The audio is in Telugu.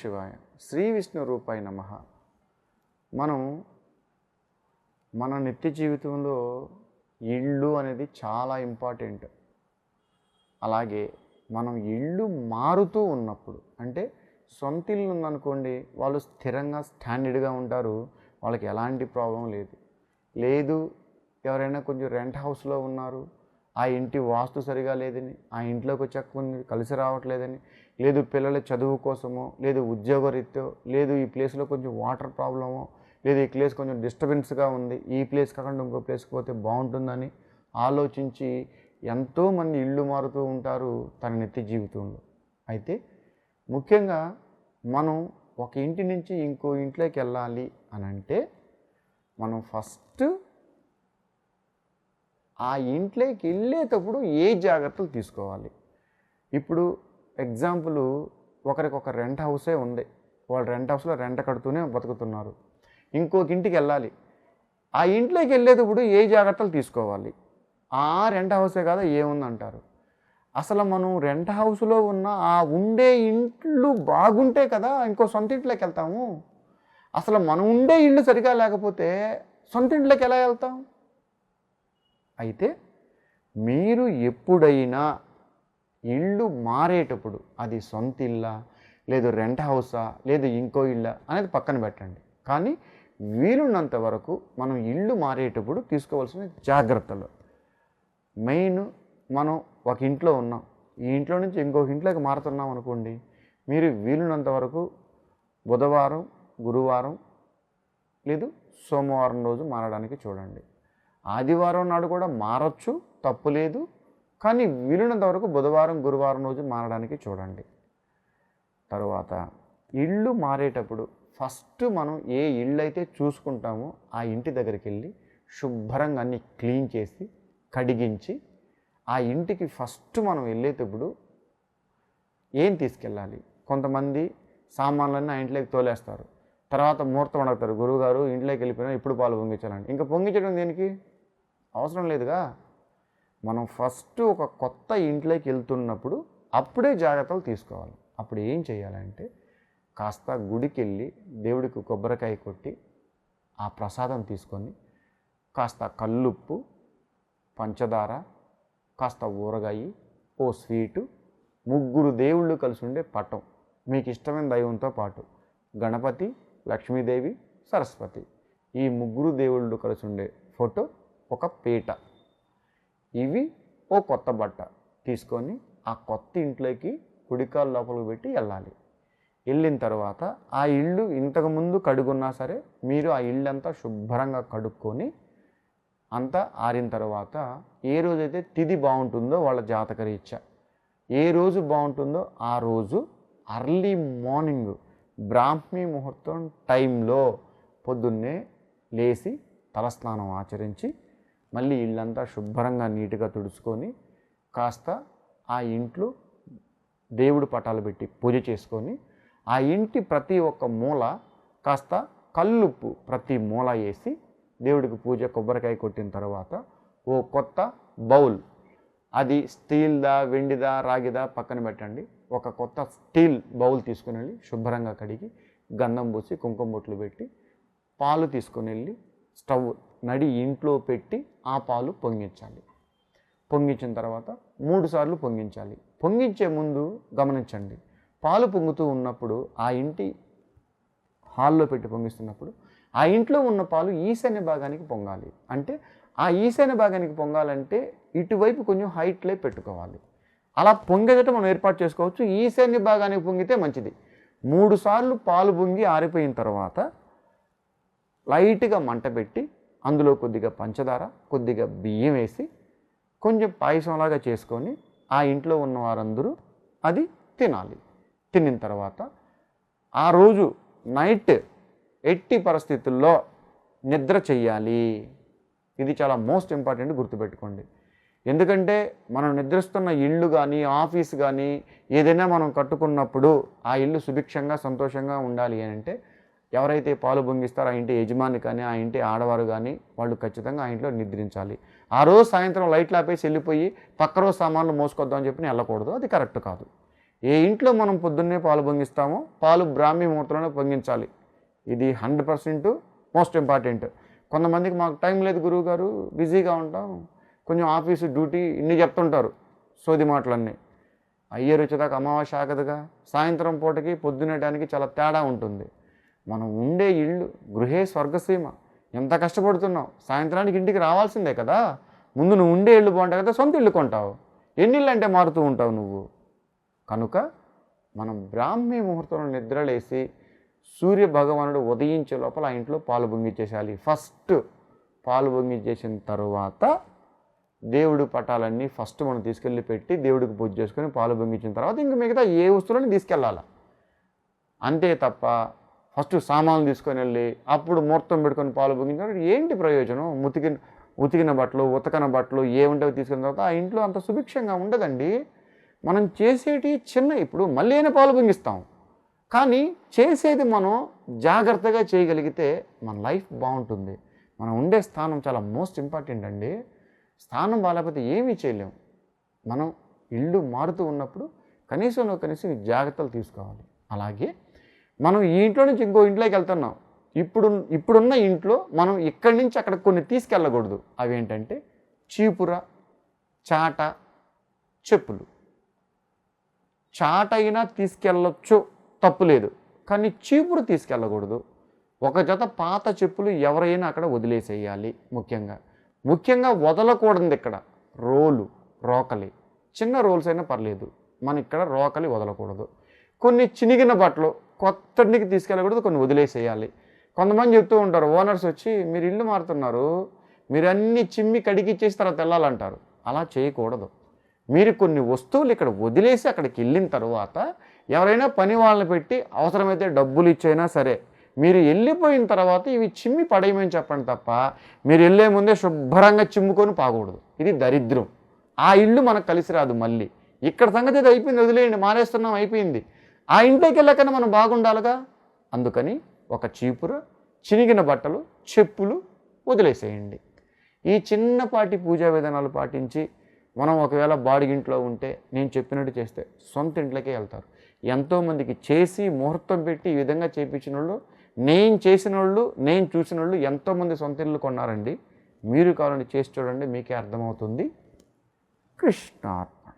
శివాయ శ్రీ విష్ణు రూపాయ నమ. మనం మన నిత్య జీవితంలో ఇళ్ళు అనేది చాలా ఇంపార్టెంట్. అలాగే మనం ఇళ్ళు మారుతూ ఉన్నప్పుడు అంటే సొంత ఇల్లు ఉందనుకోండి వాళ్ళు స్థిరంగా స్టాండర్డ్గా ఉంటారు వాళ్ళకి ఎలాంటి ప్రాబ్లం లేదు. లేదు ఎవరైనా కొంచెం రెంట్ హౌస్లో ఉన్నారు ఆ ఇంటి వాస్తు సరిగా లేదని ఆ ఇంట్లోకి వచ్చాక కొన్ని కలిసి రావట్లేదని లేదు పిల్లల చదువు కోసమో లేదు ఉద్యోగరీత్యో లేదు ఈ ప్లేస్లో కొంచెం వాటర్ ప్రాబ్లమో లేదు ఈ ప్లేస్ కొంచెం డిస్టర్బెన్స్గా ఉంది ఈ ప్లేస్ కాకుండా ఇంకో ప్లేస్కి పోతే బాగుంటుందని ఆలోచించి ఎంతోమంది ఇళ్ళు మారుతూ ఉంటారు తన నిత్య జీవితంలో. అయితే ముఖ్యంగా మనం ఒక ఇంటి నుంచి ఇంకో ఇంట్లోకి వెళ్ళాలి అని అంటే మనం ఫస్ట్ ఆ ఇంట్లోకి వెళ్ళేటప్పుడు ఏ జాగ్రత్తలు తీసుకోవాలి? ఇప్పుడు ఎగ్జాంపుల్ ఒకరికొక రెంట్ హౌసే ఉంది. వాళ్ళు రెంట్ హౌస్లో రెంట్ కడుతూనే బతుకుతున్నారు. ఇంకొక ఇంటికి వెళ్ళాలి. ఆ ఇంట్లోకి వెళ్ళేటప్పుడు ఏ జాగ్రత్తలు తీసుకోవాలి? ఆ రెంట్ హౌసే కదా ఏముందంటారు? అసలు మనం రెంట్ హౌస్లో ఉన్న ఆ ఉండే ఇంట్లు బాగుంటే కదా ఇంకో సొంత ఇంట్లోకి వెళ్తాము. అసలు మనం ఉండే ఇల్లు సరిగా లేకపోతే సొంత ఇంట్లోకి ఎలా వెళ్తాం? అయితే మీరు ఎప్పుడైనా ఇల్లు మారేటప్పుడు అది సొంత ఇల్లా లేదు రెంట్ హౌసా లేదు ఇంకో ఇల్లా అనేది పక్కన పెట్టండి. కానీ వీలున్నంత వరకు మనం ఇల్లు మారేటప్పుడు తీసుకోవాల్సిన జాగ్రత్తలు. మెయిన్ మనం ఒక ఇంట్లో ఉన్నాం. ఈ ఇంట్లో నుంచి ఇంకొక ఇంట్లోకి మారుతున్నాం అనుకోండి మీరు వీలున్నంత వరకు బుధవారం గురువారం లేదు సోమవారం రోజు మారడానికి చూడండి. ఆదివారం నాడు కూడా మారచ్చు తప్పు లేదు. కానీ వీలునంత వరకు బుధవారం గురువారం రోజు మారడానికి చూడండి. తరువాత ఇళ్ళు మారేటప్పుడు ఫస్ట్ మనం ఏ ఇళ్ళు అయితే చూసుకుంటామో ఆ ఇంటి దగ్గరికి వెళ్ళి శుభ్రంగా అన్ని క్లీన్ చేసి కడిగించి ఆ ఇంటికి ఫస్ట్ మనం వెళ్ళేటప్పుడు ఏం తీసుకెళ్ళాలి? కొంతమంది సామాన్లన్నీ ఆ ఇంట్లోకి తోలేస్తారు. తర్వాత ముహూర్తం అడుగుతారు గురువుగారు ఇంట్లోకి వెళ్ళిపోయినా ఇప్పుడు పాలు పొంగించాలండి ఇంకా పొంగించడం దేనికి? అవసరం లేదుగా. మనం ఫస్ట్ ఒక కొత్త ఇంట్లోకి వెళ్తున్నప్పుడు అప్పుడే జాగ్రత్తలు తీసుకోవాలి. అప్పుడు ఏం చేయాలంటే కాస్త గుడికి వెళ్ళి దేవుడికి కొబ్బరికాయ కొట్టి ఆ ప్రసాదం తీసుకొని కాస్త కల్లుప్పు పంచదార కాస్త ఊరగాయి ఓ స్వీటు ముగ్గురు దేవుళ్ళు కలిసి ఉండే పటం మీకు ఇష్టమైన దైవంతో పాటు గణపతి లక్ష్మీదేవి సరస్వతి ఈ ముగ్గురు దేవుళ్ళు కలిసి ఉండే ఫోటో ఒక పీట. ఇవి ఓ కొత్త బట్ట. తీసుకొని ఆ కొత్త ఇంట్లోకి కుడికాలు లోపలికి పెట్టి వెళ్ళాలి. వెళ్ళిన తర్వాత ఆ ఇల్లు ఇంతకుముందు కడుగున్నా సరే మీరు ఆ ఇల్లు అంతా శుభ్రంగా కడుక్కొని అంతా ఆరిన తర్వాత ఏ రోజైతే తిది బాగుంటుందో వాళ్ళ జాతక రీత్యా ఏ రోజు బాగుంటుందో ఆ రోజు అర్లీ మార్నింగ్ బ్రాహ్మీ ముహూర్తం టైంలో పొద్దున్నే లేచి తలస్నానం ఆచరించి మళ్ళీ ఇళ్ళంతా శుభ్రంగా నీట్గా తుడుచుకొని కాస్త ఆ ఇంట్లో దేవుడి పటాలు పెట్టి పూజ చేసుకొని ఆ ఇంటి ప్రతి ఒక్క మూల కాస్త కల్లుప్పు ప్రతి మూల వేసి దేవుడికి పూజ కొబ్బరికాయ కొట్టిన తర్వాత ఓ కొత్త బౌల్. అది స్టీల్దా వెండిదా రాగిదా పక్కన పెట్టండి. ఒక కొత్త స్టీల్ బౌల్ తీసుకుని వెళ్ళి శుభ్రంగా కడిగి గంధం పూసి కుంకుమ బొట్లు పెట్టి పాలు తీసుకుని వెళ్ళి స్టవ్ నడి ఇంట్లో పెట్టి ఆ పాలు పొంగించాలి. పొంగించిన తర్వాత మూడు సార్లు పొంగించాలి. పొంగించే ముందు గమనించండి. పాలు పొంగుతూ ఉన్నప్పుడు ఆ ఇంటి హాల్లో పెట్టి పొంగిస్తున్నప్పుడు ఆ ఇంట్లో ఉన్న పాలు ఈశాన్య భాగానికి పొంగాలి. అంటే ఆ ఈశాన్య భాగానికి పొంగాలంటే ఇటువైపు కొంచెం హైట్లో పెట్టుకోవాలి. అలా పొంగేదట మనం ఏర్పాటు చేసుకోవచ్చు. ఈశాన్య భాగానికి పొంగితే మంచిది. మూడు సార్లు పాలు పొంగి ఆరిపోయిన తర్వాత లైట్గా మంట పెట్టి అందులో కొద్దిగా పంచదార కొద్దిగా బియ్యం వేసి కొంచెం పాయసంలాగా చేసుకొని ఆ ఇంట్లో ఉన్న వారందరూ అది తినాలి. తినిన తర్వాత ఆ రోజు నైట్ ఎట్టి పరిస్థితుల్లో నిద్ర చెయ్యాలి. ఇది చాలా మోస్ట్ ఇంపార్టెంట్ గుర్తుపెట్టుకోండి. ఎందుకంటే మనం నిద్రిస్తున్న ఇల్లు కానీ ఆఫీస్ కానీ ఏదైనా మనం కట్టుకున్నప్పుడు ఆ ఇల్లు సుభిక్షంగా సంతోషంగా ఉండాలి అని అంటే ఎవరైతే పాలు పొంగిస్తారో ఆ ఇంటి యజమాని కానీ ఆ ఇంటి ఆడవారు కానీ వాళ్ళు ఖచ్చితంగా ఆ ఇంట్లో నిద్రించాలి. ఆ రోజు సాయంత్రం లైట్లు ఆపేసి వెళ్ళిపోయి పక్క రోజు సామాన్లు మోసుకొద్దామని చెప్పి వెళ్ళకూడదు. అది కరెక్ట్ కాదు. ఏ ఇంట్లో మనం పొద్దున్నే పాలు పొంగిస్తామో పాలు బ్రాహ్మీ ముహూర్తంలోనే పొంగించాలి. ఇది హండ్రెడ్ పర్సెంట్ మోస్ట్ ఇంపార్టెంట్. కొంతమందికి మాకు టైం లేదు గురువు గారు బిజీగా ఉంటాం. కొంచెం ఆఫీసు డ్యూటీ ఇన్ని చెప్తుంటారు సోది మాటలన్నీ. అయ్యే వచ్చేదాకా అమావాస్య ఆగదుగా. సాయంత్రం పూటకి పొద్దునేయడానికి చాలా తేడా ఉంటుంది. మనం ఉండే ఇల్లు గృహే స్వర్గసీమ. ఎంత కష్టపడుతున్నావు? సాయంత్రానికి ఇంటికి రావాల్సిందే కదా. ముందు నువ్వు ఉండే ఇల్లు బాగుంటాయి కదా సొంత ఇల్లు కొంటావు. ఎన్ని ఇల్లు అంటే మారుతూ ఉంటావు నువ్వు? కనుక మనం బ్రాహ్మీ ముహూర్తంలో నిద్రలేసి సూర్య భగవానుడు ఉదయించే లోపల ఆ ఇంట్లో పాలు పొంగిచ్చేసేయాలి. ఫస్ట్ పాలు పొంగిచ్చేసిన తర్వాత దేవుడు పటాలన్నీ ఫస్ట్ మనం తీసుకెళ్ళి పెట్టి దేవుడికి పూజ చేసుకొని పాలు పొంగించిన తర్వాత ఇంక మిగతా ఏ వస్తువులని తీసుకెళ్ళాలి. అంతే తప్ప ఫస్ట్ సామాన్లు తీసుకొని వెళ్ళి అప్పుడు ముహూర్తం పెట్టుకొని పాలు పొంగించిన ఏంటి ప్రయోజనం? ఉతికిన ఉతికిన బట్టలు ఉతకన బట్టలు ఏముంటావో తీసుకున్న తర్వాత ఆ ఇంట్లో అంత సుభిక్షంగా ఉండదండి. మనం చేసేటి చిన్న ఇప్పుడు మళ్ళీ అయినా పాలు పొంగిస్తాం. కానీ చేసేది మనం జాగ్రత్తగా చేయగలిగితే మన లైఫ్ బాగుంటుంది. మనం ఉండే స్థానం చాలా మోస్ట్ ఇంపార్టెంట్ అండి. స్థానం బాగాలేకపోతే ఏమీ చేయలేము మనం ఇల్లు మారుతూ ఉన్నప్పుడు కనీసంలో కనీసం జాగ్రత్తలు తీసుకోవాలి. అలాగే మనం ఈ ఇంట్లో నుంచి ఇంకో ఇంట్లోకి వెళ్తున్నాం. ఇప్పుడు ఇప్పుడున్న ఇంట్లో మనం ఇక్కడి నుంచి అక్కడ కొన్ని తీసుకెళ్ళకూడదు. అవి ఏంటంటే చీపుర చాట చెప్పులు. చాట అయినా తీసుకెళ్ళొచ్చు తప్పులేదు కానీ చీపురు తీసుకెళ్ళకూడదు. ఒక జత పాత చెప్పులు ఎవరైనా అక్కడ వదిలేసేయాలి ముఖ్యంగా. ముఖ్యంగా వదలకూడదు ఇక్కడ. రోలు రోకలి. చిన్న రోల్స్ అయినా పర్లేదు. మన ఇక్కడ రోకలి వదలకూడదు. కొన్ని చినిగిన బట్టలు కొత్తటికి తీసుకెళ్ళకూడదు కొన్ని వదిలేసేయాలి. కొంతమంది చెప్తూ ఉంటారు ఓనర్స్ వచ్చి మీరు ఇల్లు మారుతున్నారు మీరు అన్ని చిమ్మి కడిగిచ్చేసి తర్వాత వెళ్ళాలంటారు. అలా చేయకూడదు. మీరు కొన్ని వస్తువులు ఇక్కడ వదిలేసి అక్కడికి వెళ్ళిన తర్వాత ఎవరైనా పని వాళ్ళని పెట్టి అవసరమైతే డబ్బులు ఇచ్చైనా సరే మీరు వెళ్ళిపోయిన తర్వాత ఇవి చిమ్మి పడేయమని చెప్పండి తప్ప మీరు వెళ్ళే ముందే శుభ్రంగా చిమ్ముకొని పాకూడదు. ఇది దరిద్రం. ఆ ఇల్లు మనకు కలిసి రాదు మళ్ళీ. ఇక్కడ సంగతి అయిపోయింది వదిలేయండి మానేస్తున్నాం అయిపోయింది. ఆ ఇంట్లోకి వెళ్ళకన్నా మనం బాగుండాలిగా? అందుకని ఒక చీపుర చినిగిన బట్టలు చెప్పులు వదిలేసేయండి. ఈ చిన్నపాటి పూజా విధానాలు పాటించి మనం ఒకవేళ బాడిగింట్లో ఉంటే నేను చెప్పినట్టు చేస్తే సొంత ఇంట్లోకే వెళ్తారు. ఎంతోమందికి చేసి ముహూర్తం పెట్టి ఈ విధంగా చేయించిన వాళ్ళు నేను చేసిన వాళ్ళు నేను చూసిన వాళ్ళు ఎంతోమంది సొంత ఇల్లు కొన్నారండి. మీరు కావాలని చేసి చూడండి మీకే అర్థమవుతుంది. కృష్ణ